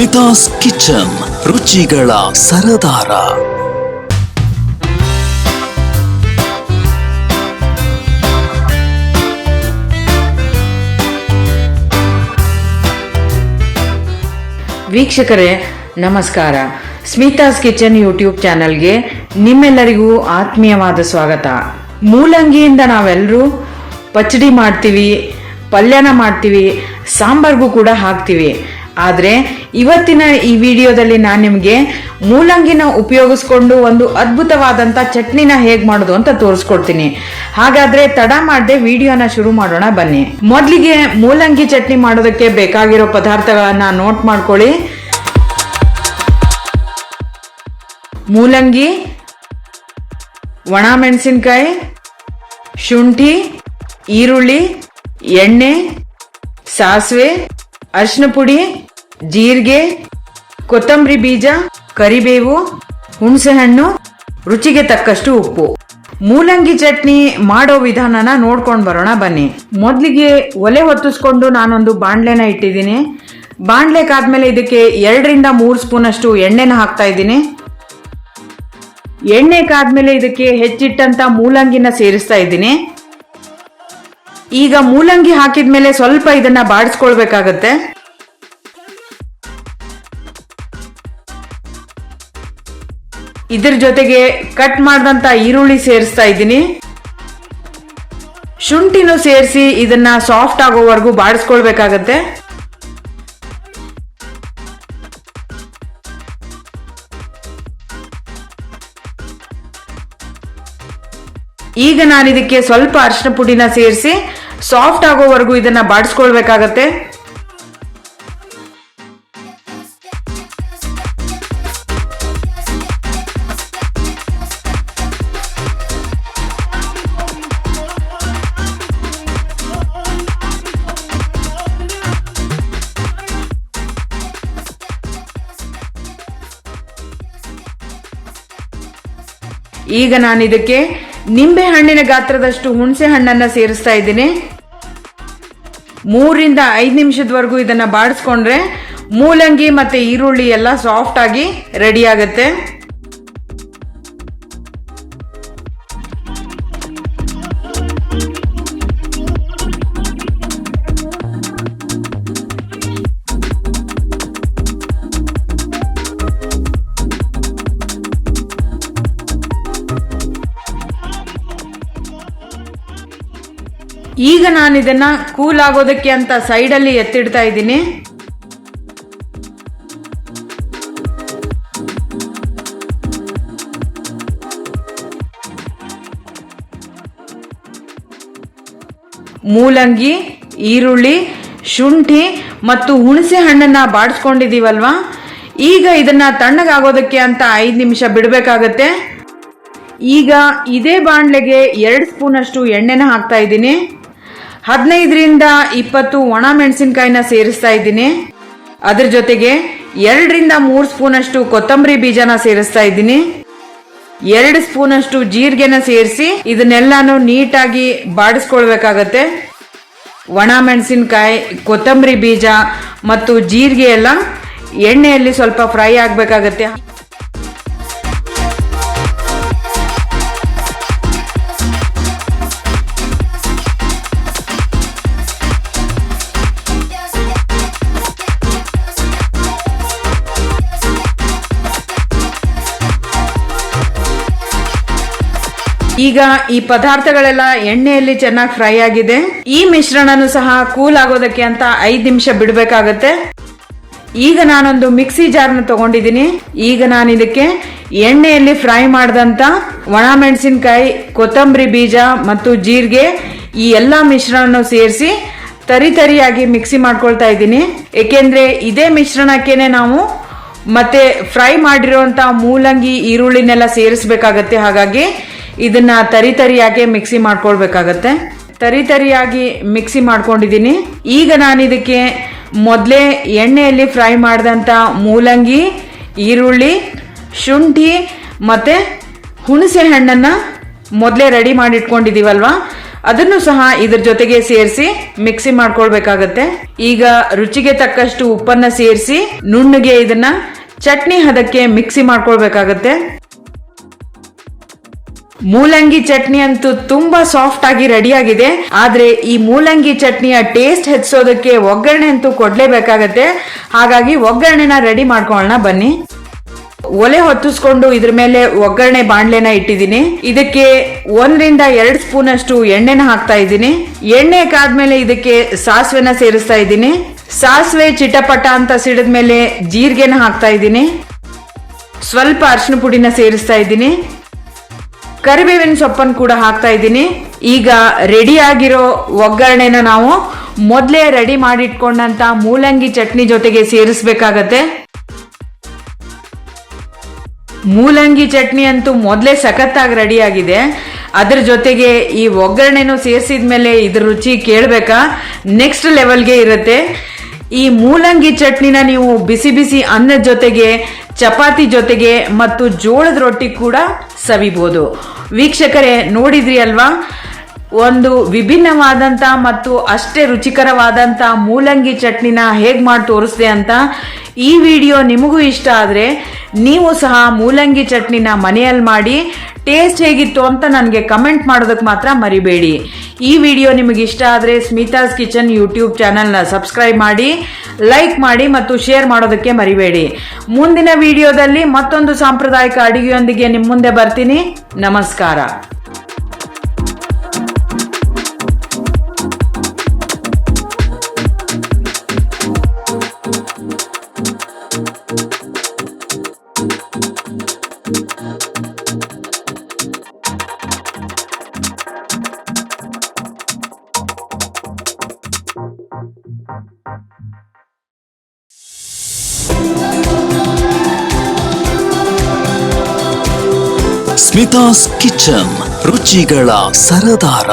Smitha's kitchen ರುಚಿಗಳ ಸರದಾರ. ವೀಕ್ಷಕರೇ, ನಮಸ್ಕಾರ. Smitha's kitchen YouTube ಚಾನಲ್ಗೆ ನಿಮ್ಮೆಲ್ಲರಿಗೂ ಆತ್ಮೀಯವಾದ ಸ್ವಾಗತ. ಮೂಲಂಗಿಯಿಂದ ನಾವೆಲ್ಲರೂ ಪಚಡಿ ಮಾಡ್ತೀವಿ, ಪಲ್ಯನ ಮಾಡ್ತೀವಿ, ಸಾಂಬಾರ್ಗೂ ಕೂಡ ಹಾಕ್ತೀವಿ. ಆದರೆ ಇವತ್ತಿನ ಈ ವಿಡಿಯೋದಲ್ಲಿ ನಾನು ನಿಮಗೆ ಮೂಲಂಗಿನ ಉಪಯೋಗಿಸ್ಕೊಂಡು ಒಂದು ಅದ್ಭುತವಾದಂಥ ಚಟ್ನಿನ ಹೇಗೆ ಮಾಡೋದು ಅಂತ ತೋರಿಸ್ಕೊಡ್ತೀನಿ. ಹಾಗಾದ್ರೆ ತಡ ಮಾಡದೆ ವಿಡಿಯೋನ ಶುರು ಮಾಡೋಣ ಬನ್ನಿ. ಮೊದಲಿಗೆ ಮೂಲಂಗಿ ಚಟ್ನಿ ಮಾಡೋದಕ್ಕೆ ಬೇಕಾಗಿರೋ ಪದಾರ್ಥಗಳನ್ನ ನೋಟ್ ಮಾಡ್ಕೊಳ್ಳಿ. ಮೂಲಂಗಿ ಒಣ ಮೆಣಸಿನ್ಕಾಯಿ ಶುಂಠಿ, ಈರುಳ್ಳಿ, ಎಣ್ಣೆ, ಸಾಸಿವೆ ಅರಿಶಿನ ಪುಡಿ ಜೀರಿಗೆ, ಕೊತ್ತಂಬರಿ ಬೀಜ, ಕರಿಬೇವು, ಹುಣಸೆಹಣ್ಣು, ರುಚಿಗೆ ತಕ್ಕಷ್ಟು ಉಪ್ಪು. ಮೂಲಂಗಿ ಚಟ್ನಿ ಮಾಡೋ ವಿಧಾನನ ನೋಡ್ಕೊಂಡು ಬರೋಣ ಬನ್ನಿ. ಮೊದಲಿಗೆ ಒಲೆ ಹೊತ್ತಿಸ್ಕೊಂಡು ನಾನೊಂದು ಬಾಣ್ಲೆನ ಇಟ್ಟಿದ್ದೀನಿ. ಬಾಣಲೆಗಾದ್ಮೇಲೆ ಇದಕ್ಕೆ ಎರಡರಿಂದ ಮೂರು ಸ್ಪೂನ್ ಅಷ್ಟು ಎಣ್ಣೆನ ಹಾಕ್ತಾ ಇದ್ದೀನಿ. ಎಣ್ಣೆ ಕಾದ್ಮೇಲೆ ಇದಕ್ಕೆ ಹೆಚ್ಚಿಟ್ಟಂತ ಮೂಲಂಗಿನ ಸೇರಿಸ್ತಾ ಇದ್ದೀನಿ. ಈಗ ಮೂಲಂಗಿ ಹಾಕಿದ್ಮೇಲೆ ಸ್ವಲ್ಪ ಇದನ್ನ ಬಾಡಿಸ್ಕೊಳ್ಬೇಕಾಗತ್ತೆ. ಇದ್ರ ಜೊತೆಗೆ ಕಟ್ ಮಾಡಿದಂತ ಈರುಳ್ಳಿ ಸೇರಿಸ್ತಾ ಇದ್ದೀನಿ. ಶುಂಠಿನೂ ಸೇರಿಸಿ ಇದನ್ನ ಸಾಫ್ಟ್ ಆಗೋವರೆಗೂ ಬಾಡಿಸ್ಕೊಳ್ಬೇಕಾಗತ್ತೆ. ಈಗ ನಾನು ಇದಕ್ಕೆ ಸ್ವಲ್ಪ ಅರಿಶಿನ ಪುಡಿನ ಸೇರಿಸಿ ಸಾಫ್ಟ್ ಆಗೋವರೆಗೂ ಇದನ್ನ ಬಾಡಿಸ್ಕೊಳ್ಬೇಕಾಗತ್ತೆ. ಈಗ ನಾನು ಇದಕ್ಕೆ ನಿಂಬೆ ಹಣ್ಣಿನ ಗಾತ್ರದಷ್ಟು ಹುಣಸೆ ಹಣ್ಣನ್ನು ಸೇರಿಸ್ತಾ ಇದ್ದೀನಿ. ಮೂರಿಂದ ಐದು ನಿಮಿಷದವರೆಗೂ ಇದನ್ನು ಬಾಡಿಸ್ಕೊಂಡ್ರೆ ಮೂಲಂಗಿ ಮತ್ತು ಈರುಳ್ಳಿ ಎಲ್ಲ ಸಾಫ್ಟಾಗಿ ರೆಡಿ ಆಗುತ್ತೆ. ಈಗ ನಾನು ಇದನ್ನ ಕೂಲ್ ಆಗೋದಕ್ಕೆ ಅಂತ ಸೈಡಲ್ಲಿ ಎತ್ತಿಡ್ತಾ ಇದ್ದೀನಿ. ಮೂಲಂಗಿ, ಈರುಳ್ಳಿ, ಶುಂಠಿ ಮತ್ತು ಹುಣಸೆ ಹಣ್ಣನ್ನ ಬಾಡಿಸ್ಕೊಂಡಿದ್ದೀವಲ್ವಾ? ಈಗ ಇದನ್ನ ತಣ್ಣಗಾಗೋದಕ್ಕೆ ಅಂತ ಐದು ನಿಮಿಷ ಬಿಡಬೇಕಾಗತ್ತೆ. ಈಗ ಇದೇ ಬಾಣಲೆಗೆ ಎರಡು ಸ್ಪೂನ್ ಅಷ್ಟು ಎಣ್ಣೆನ ಹಾಕ್ತಾ ಇದ್ದೀನಿ. ಹದಿನೈದರಿಂದ ಇಪ್ಪತ್ತು ಒಣ ಮೆಣಸಿನ್ಕಾಯಿನ ಸೇರಿಸ್ತಾ ಇದ್ದೀನಿ. ಅದ್ರ ಜೊತೆಗೆ ಎರಡರಿಂದ ಮೂರು ಸ್ಪೂನ್ ಅಷ್ಟು ಕೊತ್ತಂಬರಿ ಬೀಜನ ಸೇರಿಸ್ತಾ ಇದ್ದೀನಿ. ಎರಡು ಸ್ಪೂನ್ ಅಷ್ಟು ಜೀರಿಗೆನ ಸೇರಿಸಿ ಇದನ್ನೆಲ್ಲಾನು ನೀಟಾಗಿ ಬಾಡಿಸ್ಕೊಳ್ಬೇಕಾಗತ್ತೆ. ಒಣ ಮೆಣಸಿನಕಾಯಿ, ಕೊತ್ತಂಬರಿ ಬೀಜ ಮತ್ತು ಜೀರಿಗೆ ಎಲ್ಲ ಎಣ್ಣೆಯಲ್ಲಿ ಸ್ವಲ್ಪ ಫ್ರೈ ಆಗಬೇಕಾಗತ್ತೆ. ಈಗ ಈ ಪದಾರ್ಥಗಳೆಲ್ಲ ಎಣ್ಣೆಯಲ್ಲಿ ಚೆನ್ನಾಗಿ ಫ್ರೈ ಆಗಿದೆ. ಈ ಮಿಶ್ರಣನು ಸಹ ಕೂಲ್ ಆಗೋದಕ್ಕೆ ಅಂತ ಐದು ನಿಮಿಷ ಬಿಡಬೇಕಾಗತ್ತೆ. ಈಗ ನಾನೊಂದು ಮಿಕ್ಸಿ ಜಾರ್ನ ತಗೊಂಡಿದ್ದೀನಿ. ಈಗ ನಾನು ಇದಕ್ಕೆ ಎಣ್ಣೆಯಲ್ಲಿ ಫ್ರೈ ಮಾಡಿದಂತ ಒಣ ಮೆಣಸಿನಕಾಯಿ, ಕೊತ್ತಂಬರಿ ಬೀಜ ಮತ್ತು ಜೀರಿಗೆ ಈ ಎಲ್ಲ ಮಿಶ್ರಣ ಸೇರಿಸಿ ತರಿ ತರಿಯಾಗಿ ಮಿಕ್ಸಿ ಮಾಡ್ಕೊಳ್ತಾ ಇದ್ದೀನಿ. ಏಕೆಂದರೆ ಇದೇ ಮಿಶ್ರಣಕ್ಕೇನೆ ನಾವು ಮತ್ತೆ ಫ್ರೈ ಮಾಡಿರುವಂತ ಮೂಲಂಗಿ, ಈರುಳ್ಳಿನೆಲ್ಲ ಸೇರಿಸ್ಬೇಕಾಗತ್ತೆ. ಹಾಗಾಗಿ ಇದನ್ನ ತರಿ ತರಿಯಾಗಿ ಮಿಕ್ಸಿ ಮಾಡ್ಕೊಳ್ಬೇಕಾಗತ್ತೆ. ತರಿ ತರಿಯಾಗಿ ಮಿಕ್ಸಿ ಮಾಡ್ಕೊಂಡಿದ್ದೀನಿ ಈಗ ನಾನು ಇದಕ್ಕೆ ಮೊದಲೇ ಎಣ್ಣೆಯಲ್ಲಿ ಫ್ರೈ ಮಾಡಿದಂಥ ಮೂಲಂಗಿ, ಈರುಳ್ಳಿ, ಶುಂಠಿ ಮತ್ತು ಹುಣಸೆ ಹಣ್ಣನ್ನು ಮೊದಲೇ ರೆಡಿ ಮಾಡಿ ಇಟ್ಕೊಂಡಿದ್ದೀವಲ್ವಾ ಅದನ್ನು ಸಹ ಇದ್ರ ಜೊತೆಗೆ ಸೇರಿಸಿ ಮಿಕ್ಸಿ ಮಾಡ್ಕೊಳ್ಬೇಕಾಗತ್ತೆ. ಈಗ ರುಚಿಗೆ ತಕ್ಕಷ್ಟು ಉಪ್ಪನ್ನ ಸೇರಿಸಿ ನುಣ್ಣಗೆ ಇದನ್ನ ಚಟ್ನಿ ಹದಕ್ಕೆ ಮಿಕ್ಸಿ ಮಾಡ್ಕೊಳ್ಬೇಕಾಗತ್ತೆ. ಮೂಲಂಗಿ ಚಟ್ನಿ ಅಂತೂ ತುಂಬಾ ಸಾಫ್ಟ್ ಆಗಿ ರೆಡಿ ಆಗಿದೆ. ಆದ್ರೆ ಈ ಮೂಲಂಗಿ ಚಟ್ನಿಯ ಟೇಸ್ಟ್ ಹೆಚ್ಚಿಸೋದಕ್ಕೆ ಒಗ್ಗರಣೆ ಅಂತೂ ಕೊಡ್ಲೇಬೇಕಾಗತ್ತೆ. ಹಾಗಾಗಿ ಒಗ್ಗರಣೆನ ರೆಡಿ ಮಾಡ್ಕೊಳ್ಳೋಣ ಬನ್ನಿ. ಒಲೆ ಹೊತ್ತಿಸ್ಕೊಂಡು ಇದ್ರ ಮೇಲೆ ಒಗ್ಗರಣೆ ಬಾಣ್ಲೆನ ಇಟ್ಟಿದ್ದೀನಿ. ಇದಕ್ಕೆ ಒಂದರಿಂದ ಎರಡು ಸ್ಪೂನ್ ಅಷ್ಟು ಎಣ್ಣೆನ ಹಾಕ್ತಾ ಇದ್ದೀನಿ. ಎಣ್ಣೆ ಕಾದ್ಮೇಲೆ ಇದಕ್ಕೆ ಸಾಸಿವೆನ ಸೇರಿಸ್ತಾ ಇದ್ದೀನಿ. ಸಾಸಿವೆ ಚಿಟಪಟ ಅಂತ ಸಿಡಿದ್ಮೇಲೆ ಜೀರಿಗೆನ ಹಾಕ್ತಾ ಇದ್ದೀನಿ. ಸ್ವಲ್ಪ ಅರಿಶಿನ ಪುಡಿನ ಸೇರಿಸ್ತಾ ಇದ್ದೀನಿ. ಕರಿಬೇವಿನ ಸೊಪ್ಪನ್ನು ಕೂಡ ಹಾಕ್ತಾ ಇದ್ದೀನಿ. ಈಗ ರೆಡಿ ಆಗಿರೋ ಒಗ್ಗರಣೆನ ನಾವು ಮೊದಲೇ ರೆಡಿ ಮಾಡಿಟ್ಕೊಂಡಂತ ಮೂಲಂಗಿ ಚಟ್ನಿ ಜೊತೆಗೆ ಸೇರಿಸ್ಬೇಕಾಗತ್ತೆ. ಮೂಲಂಗಿ ಚಟ್ನಿ ಅಂತೂ ಮೊದಲೇ ಸಖತ್ತಾಗಿ ರೆಡಿ ಆಗಿದೆ. ಅದ್ರ ಜೊತೆಗೆ ಈ ಒಗ್ಗರಣೆನೂ ಸೇರಿಸಿದ ಮೇಲೆ ಇದ್ರ ರುಚಿ ಕೇಳಬೇಕಾ? ನೆಕ್ಸ್ಟ್ ಲೆವೆಲ್ಗೆ ಇರುತ್ತೆ. ಈ ಮೂಲಂಗಿ ಚಟ್ನಿನ ನೀವು ಬಿಸಿ ಬಿಸಿ ಅನ್ನದ ಜೊತೆಗೆ ಚಪಾತಿ ಜೊತೆಗೆ ಮತ್ತು ಜೋಳದ ರೊಟ್ಟಿ ಕೂಡ ಸವಿಬೋದು. ವೀಕ್ಷಕರೇ ನೋಡಿದ್ರಿ ಅಲ್ವಾ ಒಂದು ವಿಭಿನ್ನವಾದಂಥ ಮತ್ತು ಅಷ್ಟೇ ರುಚಿಕರವಾದಂಥ ಮೂಲಂಗಿ ಚಟ್ನಿನ ಹೇಗೆ ಮಾಡಿ ತೋರಿಸ್ದೆ ಅಂತ ಈ ವಿಡಿಯೋ ನಿಮಗೂ ಇಷ್ಟ ಆದರೆ ನೀವು ಸಹ ಮೂಲಂಗಿ ಚಟ್ನಿನ ಮನೆಯಲ್ಲಿ ಮಾಡಿ, ಟೇಸ್ಟ್ ಹೇಗಿತ್ತು ಅಂತ ನನಗೆ ಕಮೆಂಟ್ ಮಾಡೋದಕ್ಕೆ ಮಾತ್ರ ಮರಿಬೇಡಿ. ಈ ವಿಡಿಯೋ ನಿಮಗೆ ಇಷ್ಟ ಆದರೆ ಸ್ಮಿತಾಸ್ ಕಿಚನ್ ಯೂಟ್ಯೂಬ್ ಚಾನಲ್ನ ಸಬ್ಸ್ಕ್ರೈಬ್ ಮಾಡಿ, ಲೈಕ್ ಮಾಡಿ ಮತ್ತು ಶೇರ್ ಮಾಡೋದಕ್ಕೆ ಮರಿಬೇಡಿ. ಮುಂದಿನ ವಿಡಿಯೋದಲ್ಲಿ ಮತ್ತೊಂದು ಸಾಂಪ್ರದಾಯಿಕ ಅಡುಗೆಯೊಂದಿಗೆ ನಿಮ್ಮ ಮುಂದೆ ಬರ್ತೀನಿ. ನಮಸ್ಕಾರ. ಸ್ಮಿತಾಸ್ ಕಿಚನ್ ರುಚಿಗಳ ಸರದಾರ.